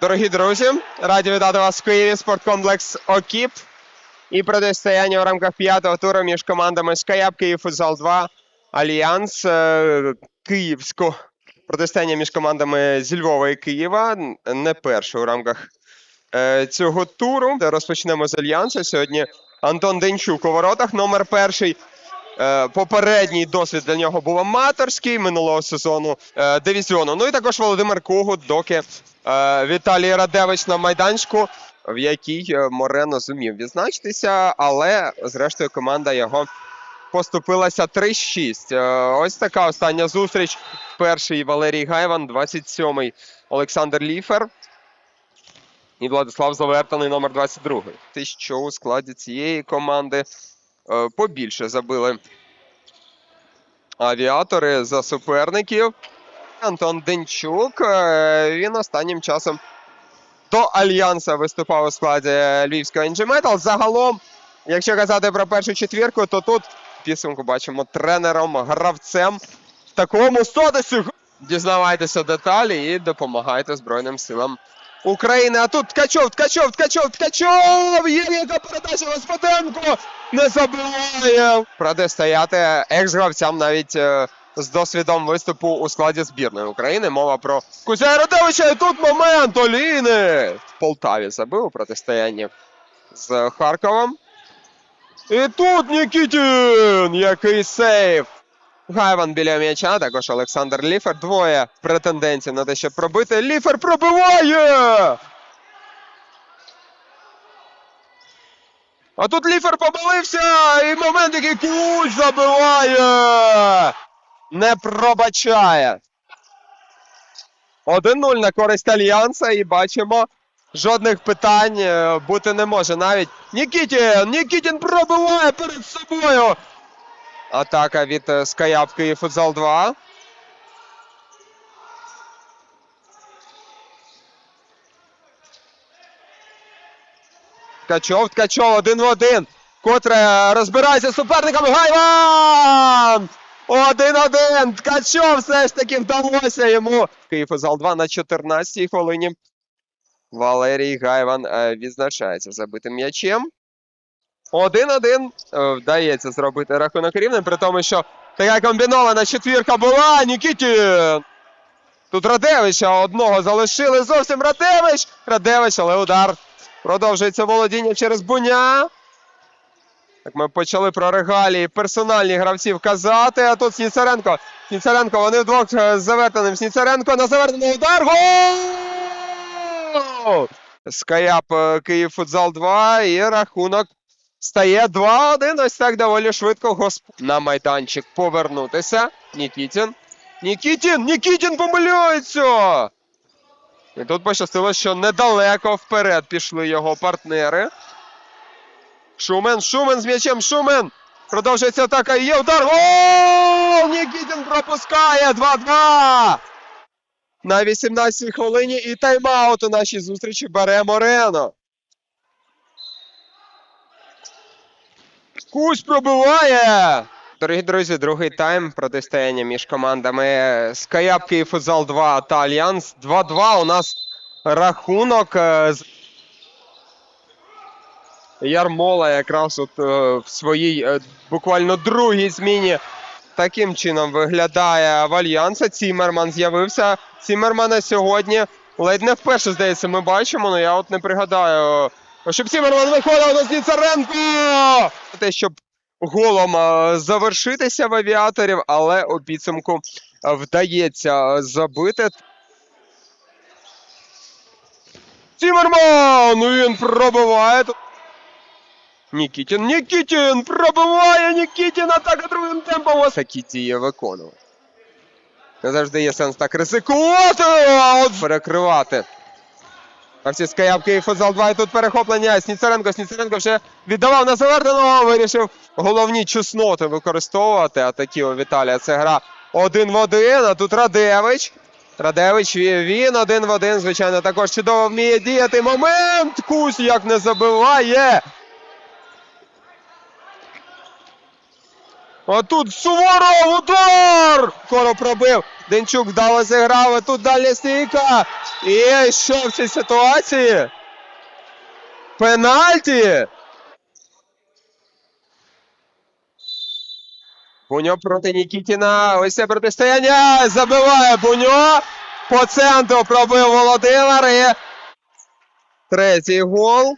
Дорогі друзі, раді вітати вас в Києві спорткомплекс ОКІП і протистояння у рамках п'ятого туру між командами Скаяп Київ Футзал 2 Альянс е, Київсько. Протистояння між командами зі Львова і Києва. Не перше у рамках е, цього туру. Розпочнемо з Альянсу. Сьогодні Антон Денчук у воротах. Номер перший. Е, Попередній досвід для нього був аматорський минулого сезону е, дивізіону. Ну і також Володимир Когут, доки е, Віталій Радевич на майданчику, в якій Морено зумів відзначитися, але зрештою команда його поступилася 3-6. Е, Ось така остання зустріч. Перший Валерій Гайван, 27-й Олександр Ліфер. І Владислав Завертаний номер 22. Ти що у складі цієї команди побільше забили авіатори за суперників. Антон Денчук. е, Він останнім часом до Альянса виступав у складі Львівського NG Загалом, якщо казати про першу четвірку, то тут підсумку бачимо тренером, гравцем в такому статусі. Дізнавайтеся деталі і допомагайте Збройним силам України. А тут Ткачов, Ткачов, Ткачов, Ткачов! Є яка передача Господенко! Не забуває! Правда, стояти екс-гравцям навіть е, з досвідом виступу у складі збірної України. Мова про Кузя Радевича. І тут момент Оліни! В Полтаві забив у протистоянні з Харковом. І тут Нікітін! Який сейф! Гайван біля м'яча, також Олександр Ліфер. Двоє претендентів на те, щоб пробити. Ліфер пробиває! А тут Ліфер помилився! І момент, який Куч забиває! Не пробачає. 1-0 на користь Альянса і бачимо. Жодних питань е, бути не може. Навіть Нікітін! Нікітін пробиває перед собою! Атака від е, Скаяп Київ Футзал 2. Ткачов, Ткачов, один в один. Котре розбирається з суперником. Гайван! Один-один. Ткачов все ж таки вдалося йому. Київ Футзал 2 на 14-й хвилині. Валерій Гайван е, відзначається забитим м'ячем. 1-1 е, вдається зробити рахунок рівним, при тому, що така комбінована четвірка була. Нікітін. Тут Радевича одного залишили. Зовсім Радевич. Радевич, але удар. Продовжується володіння через Буня. Так ми почали про регалії персональні гравців казати. А тут Сніцаренко. Сніцаренко, вони вдвох е, з Завертаним. Сніцаренко на завернений удар. Гол! Скаяп е, Київ Футзал 2 і рахунок стає 2-1. Ось так доволі швидко госп... на майданчик повернутися. Нікітін. Нікітін! Нікітін помиляється! І тут пощастило, що недалеко вперед пішли його партнери. Шумен, Шумен з м'ячем, Шумен! Продовжується атака, є удар. Гол! Нікітін пропускає 2-2! На 18-й хвилині і тайм-аут у нашій зустрічі бере Морено. Кусь пробиває! Дорогі друзі, другий тайм протистояння між командами Скаяп Київ Футзал 2 та Альянс. 2-2 у нас рахунок. е, з- Ярмола якраз от е, в своїй е, буквально другій зміні таким чином виглядає в Альянса. Цімерман з'явився. Цімермана сьогодні ледь не вперше, здається, ми бачимо, але я от не пригадаю, щоб Цімерман виходив на Сніцаренко! Те, щоб голом завершитися в авіаторів, але у підсумку вдається забити. Цімерман! Він пробиває. Нікітін, Нікітін пробиває Нікітін, атака другим темпом. Такі дії. Не завжди є сенс так ризикувати, перекривати. Київ, Київ, футзал 2 і тут перехоплення. Сніцаренко, Сніцаренко вже віддавав на заверненого, вирішив головні чесноти використовувати. А такі у Віталія це гра один в один, а тут Радевич. Радевич він один в один, звичайно, також чудово вміє діяти. Момент! Кусь як не забиває. А тут Суворов удар! Коро пробив. Денчук вдало зіграв. а Тут дальня стійка. І що в цій ситуації? Пенальті. Буньо проти Нікітіна. Ось це протистояння. Забиває Буньо. По центру пробив Володимир. І третій гол.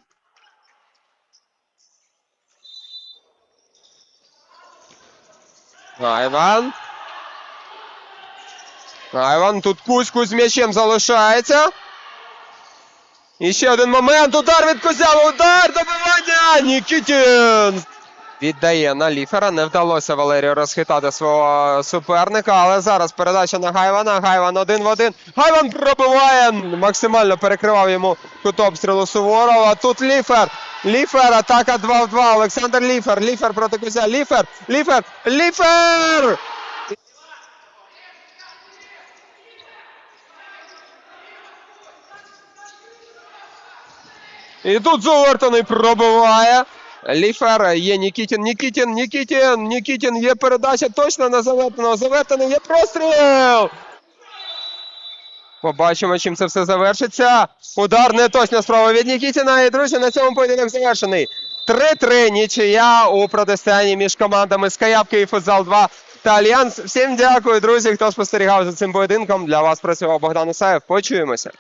Айван. Айван тут Кузьку з м'ячем залишається. І ще один момент. Удар від Кузява. Удар добивання. Нікітін. Віддає на Ліфера. Не вдалося Валерію розхитати свого суперника. Але зараз передача на Гайвана. Гайван один в один. Гайван пробиває. Максимально перекривав йому кут обстрілу Суворова. Тут Ліфер. Ліфер. Атака 2 в 2. Олександр Ліфер. Ліфер проти Кузя. Ліфер. Ліфер. Ліфер. І тут Завертаний пробиває. Ліфер є Нікітін, Нікітін, Нікітін, Нікітін є передача точно на Завертаного. Завертаний є простріл. Побачимо, чим це все завершиться. Удар не точно справа від Нікітіна. І друзі, на цьому поєдинок завершений. 3-3 нічия у протистоянні між командами Скаябки і Футзал 2 та Альянс. Всім дякую, друзі, хто спостерігав за цим поєдинком. Для вас працював Богдан Исаєв. Почуємося.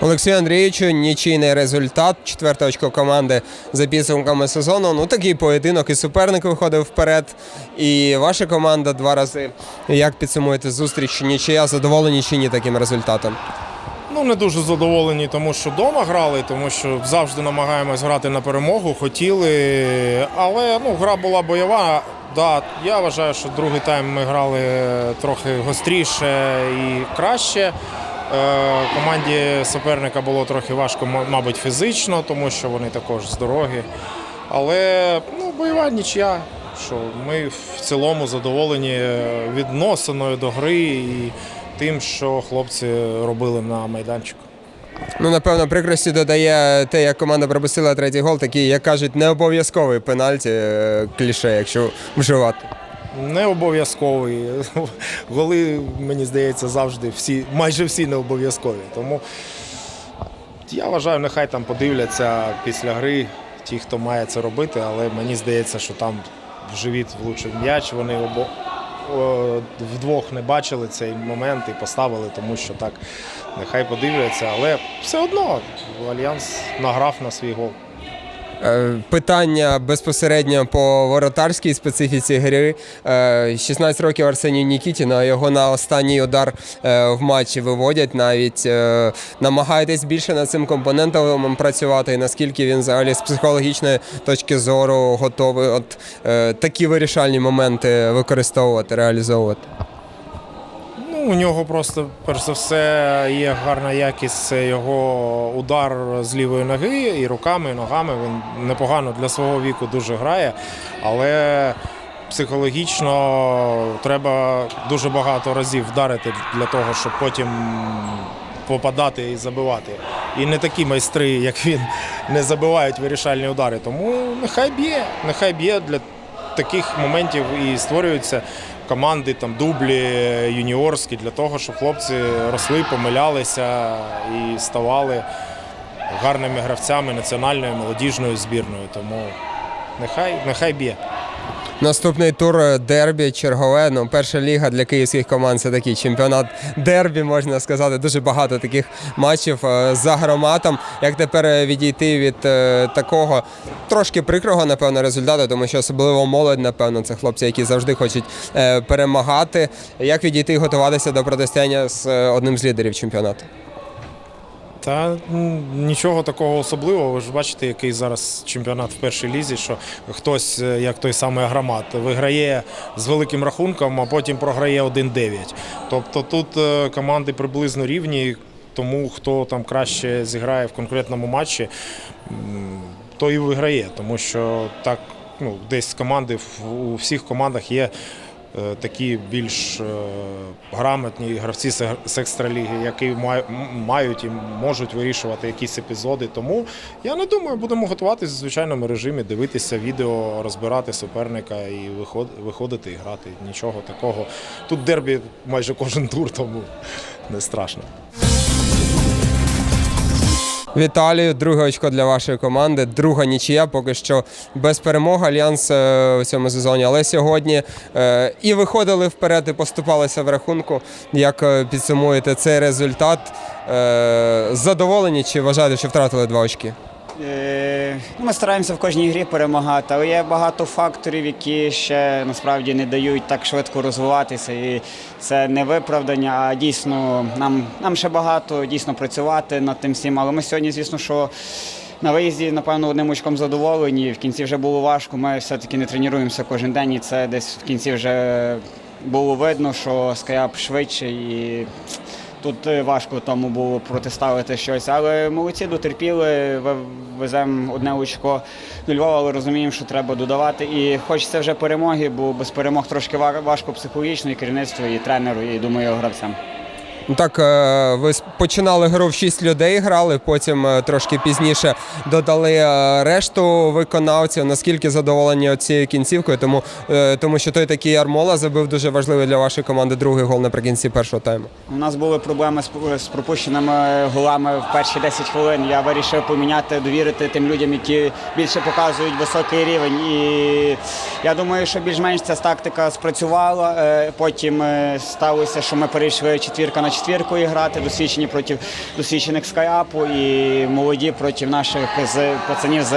Олексію Андрійовичу, нічийний результат. Четверте очко команди за підсумками сезону. Ну такий поєдинок. І суперник виходив вперед. І ваша команда два рази. Як підсумуєте зустріч? Нічия задоволені чи ні таким результатом? Ну, не дуже задоволені, тому що вдома грали, тому що завжди намагаємось грати на перемогу, хотіли. Але ну, гра була бойова. Да, я вважаю, що другий тайм ми грали трохи гостріше і краще. Е, команді суперника було трохи важко, мабуть, фізично, тому що вони також з дороги. Але ну, бойова нічия. Що ми в цілому задоволені відносиною до гри і тим, що хлопці робили на майданчику. Ну, напевно, прикрості додає те, як команда пропустила третій гол, такий, як кажуть, не обов'язковий пенальті, е, кліше, якщо вживати. Не обов'язковий. Голи, мені здається, завжди всі, майже всі не обов'язкові. Тому я вважаю, нехай там подивляться після гри ті, хто має це робити, але мені здається, що там в живіт влучив м'яч. Вони обо... вдвох не бачили цей момент і поставили, тому що так нехай подивляться. Але все одно Альянс награв на свій гол. Е, Питання безпосередньо по воротарській специфіці гри. Е, 16 років Арсенію Нікітіна, його на останній удар е, в матчі виводять. Навіть е, намагаєтесь більше над цим компонентом працювати, і наскільки він взагалі з психологічної точки зору готовий от е, такі вирішальні моменти використовувати, реалізовувати. У нього просто, перш за все, є гарна якість. Це його удар з лівої ноги і руками, і ногами. Він непогано для свого віку дуже грає, але психологічно треба дуже багато разів вдарити для того, щоб потім попадати і забивати. І не такі майстри, як він, не забивають вирішальні удари. Тому нехай б'є, нехай б'є для таких моментів і створюються команди, там дублі юніорські для того, щоб хлопці росли, помилялися і ставали гарними гравцями національної молодіжною збірною. Тому нехай, нехай б'є. Наступний тур е, дербі, чергове. Ну, перша ліга для київських команд це такий чемпіонат дербі, можна сказати. Дуже багато таких матчів е, за громатом. Як тепер е, відійти від такого трошки прикрого, напевно, результату, тому що особливо молодь, напевно, це хлопці, які завжди хочуть перемагати. Як відійти і готуватися до протистояння з одним з лідерів чемпіонату? Та нічого такого особливого. Ви ж бачите, який зараз чемпіонат в першій лізі, що хтось, е, як той самий Агромат, виграє з великим рахунком, а потім програє 1-9. Тобто тут е, команди приблизно рівні, тому хто там краще зіграє в конкретному матчі, той і виграє. Тому що так, ну, десь команди у всіх командах є такі більш е, грамотні гравці з екстраліги, які мають і можуть вирішувати якісь епізоди. Тому я не думаю, будемо готуватися в звичайному режимі, дивитися відео, розбирати суперника і виходити і грати. Нічого такого. Тут дербі майже кожен тур, тому не страшно. Віталію, друге очко для вашої команди. Друга нічия, поки що без перемоги Альянс е, у цьому сезоні. Але сьогодні е, і виходили вперед, і поступалися в рахунку. Як е, підсумуєте цей результат? Задоволені чи вважаєте, що втратили два очки? Е, Ми стараємося в кожній грі перемагати, але є багато факторів, які ще насправді не дають так швидко розвиватися. І це не виправдання, а дійсно нам, нам ще багато дійсно працювати над тим всім. Але ми сьогодні, звісно, що. На виїзді, напевно, одним очком задоволені. В кінці вже було важко. Ми все-таки не тренуємося кожен день, і це десь в кінці вже було видно, що скаяп швидше і Тут е, важко тому було протиставити щось, але молодці дотерпіли, веземо одне очко до Львова, але розуміємо, що треба додавати. І хочеться вже перемоги, бо без перемог трошки ва- важко психологічно і керівництву, і тренеру, і думаю, гравцям. Ну Так, е, ви починали гру в 6 людей грали, потім е, трошки пізніше додали е, решту виконавців. Наскільки задоволені цією кінцівкою, тому, тому що той такий Армола забив дуже важливий для вашої команди другий гол наприкінці першого тайму. У нас були проблеми з, пропущеними голами в перші 10 хвилин. Я вирішив поміняти, довірити тим людям, які більше показують високий рівень. І я думаю, що більш-менш ця тактика спрацювала. Потім сталося, що ми перейшли четвірка на четвірку і грати, досвідчені проти досвідчених скайапу і молоді проти наших пацанів з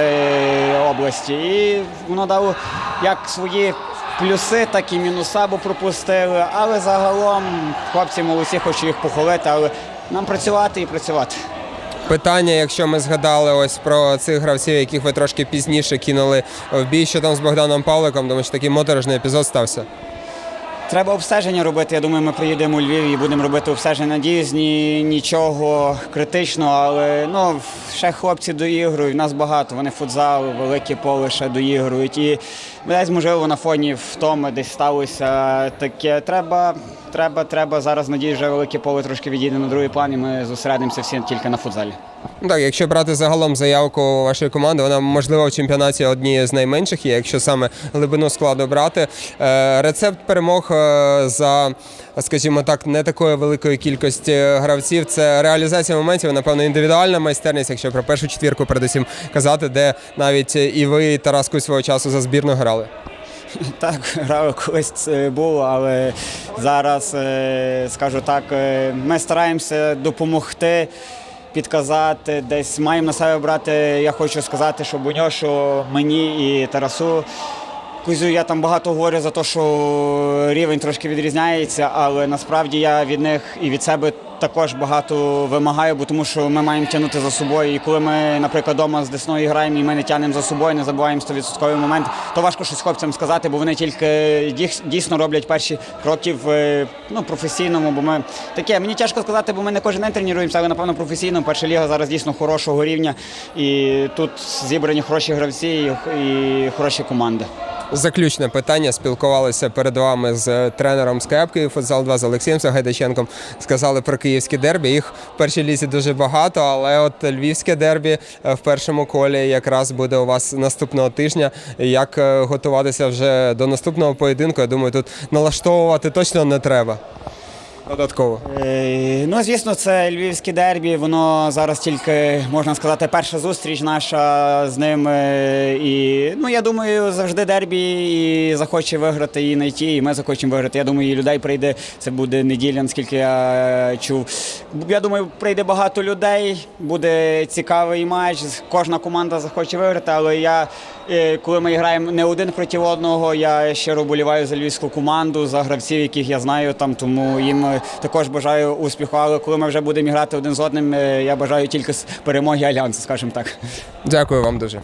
області. І воно дало як свої плюси, так і мінуса, бо пропустили. Але загалом хлопці молодці, хочу їх похвалити, але нам працювати і працювати. Питання, якщо ми згадали ось про цих гравців, яких ви трошки пізніше кинули в бій, що там з Богданом Павликом, тому що такий моторошний епізод стався. Треба обстеження робити. Я думаю, ми приїдемо у Львів і будемо робити обстеження. Надіюсь, ні, нічого критичного, але ну ще хлопці доігрують. Нас багато. Вони футзал, велике поле ще доігрують. І десь можливо на фоні втоми десь сталося таке. Треба, треба, треба зараз. Надіюсь, вже велике поле трошки відійде на другий план. і Ми зосередимося всі тільки на футзалі. Так, якщо брати загалом заявку вашої команди, вона можливо в чемпіонаті однією з найменших є, якщо саме глибину складу брати. Е, рецепт перемог е, за, скажімо так, не такої великої кількості гравців. Це реалізація моментів, напевно, індивідуальна майстерність, якщо про першу четвірку передусім казати, де навіть і ви, і Тарас свого часу за збірну грали. Так, грали колись було, але зараз, е, скажу так, е, ми стараємося допомогти, підказати, десь маємо на себе брати. Я хочу сказати, що Буньо, що мені і Тарасу. Кузю, я там багато говорю за те, що рівень трошки відрізняється, але насправді я від них і від себе також багато вимагаю, бо тому що ми маємо тягнути за собою. І коли ми, наприклад, вдома з Десною граємо і ми не тягнемо за собою, не забуваємо 100% момент, то важко щось хлопцям сказати, бо вони тільки дійсно роблять перші кроки в е, ну, професійному. Бо ми таке, мені тяжко сказати, бо ми не кожен день тренуємося, але напевно професійно. Перша ліга зараз дійсно хорошого рівня. І тут зібрані хороші гравці і, і хороші команди. Заключне питання. Спілкувалися перед вами з тренером Скайп Київ футзал 2 з Олексієм Сагайдаченком. Сказали про київське дербі. Їх в першій лізі дуже багато, але от львівське дербі е, в першому колі якраз буде у вас наступного тижня. Як е, готуватися вже до наступного поєдинку? Я думаю, тут налаштовувати точно не треба. Додатково. Е, Ну, звісно, це львівське дербі. Воно зараз тільки можна сказати, перша зустріч наша з ним. Е, І ну я думаю, завжди дербі і захоче виграти і найти, і ми захочемо виграти. Я думаю, і людей прийде. Це буде неділя, наскільки я чув. Я думаю, прийде багато людей. Буде цікавий матч. Кожна команда захоче виграти. Але я, е, коли ми граємо не один проти одного, я щиро боліваю за львівську команду, за гравців, яких я знаю там. Тому їм також бажаю успіху. Але коли ми вже будемо грати один з одним, е, я бажаю тільки перемоги альянсу, скажімо так. Дякую вам дуже.